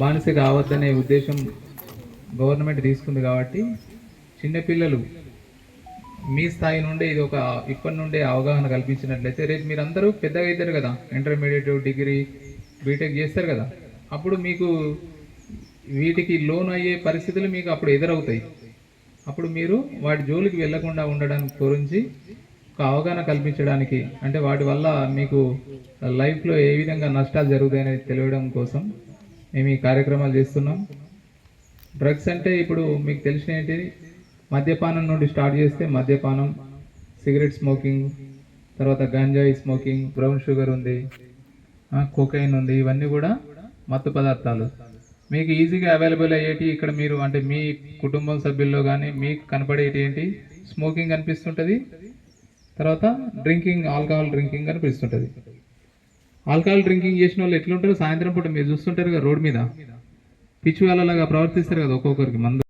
బానిస కావద్దనే ఉద్దేశం గవర్నమెంట్ తీసుకుంది కాబట్టి చిన్నపిల్లలు మీ స్థాయి నుండే ఇది ఒక ఇప్పటి నుండే అవగాహన కల్పించినట్లయితే రేపు మీరందరూ పెద్దగా అవుతారు కదా. ఇంటర్మీడియట్ డిగ్రీ బీటెక్ చేస్తారు కదా. అప్పుడు మీకు వీటికి లోన్ అయ్యే పరిస్థితులు మీకు అప్పుడు ఎదురవుతాయి. అప్పుడు మీరు వాటి జోలికి వెళ్ళకుండా ఉండడానికి గురించి ఒక అవగాహన కల్పించడానికి అంటే వాటి వల్ల మీకు లైఫ్లో ఏ విధంగా నష్టాలు జరుగుతాయని తెలియడం కోసం మేము ఈ కార్యక్రమాలు చేస్తున్నాం. డ్రగ్స్ అంటే ఇప్పుడు మీకు తెలిసిన ఏంటి మద్యపానం నుండి స్టార్ట్ చేస్తే మద్యపానం సిగరెట్ స్మోకింగ్ తర్వాత గంజాయి స్మోకింగ్ బ్రౌన్ షుగర్ ఉంది కోకైన్ ఉంది ఇవన్నీ కూడా మత్తు పదార్థాలు. మీకు ఈజీగా అవైలబుల్ అయ్యేటి ఇక్కడ మీరు అంటే మీ కుటుంబం సభ్యుల్లో కానీ మీకు కనపడేటి ఏంటి? స్మోకింగ్ కనిపిస్తుంటుంది తర్వాత డ్రింకింగ్ ఆల్కహాల్ డ్రింకింగ్ కనిపిస్తుంటుంది ఆల్కహాల్ డ్రింకింగ్ చేసిన వాళ్ళు ఎట్లుంటారు సాయంత్రం పూట మీరు చూస్తుంటారు కదా రోడ్ మీద. పిచ్చి వాళ్ళలాగా ప్రవర్తిస్తారు కదా ఒక్కొక్కరికి మందు.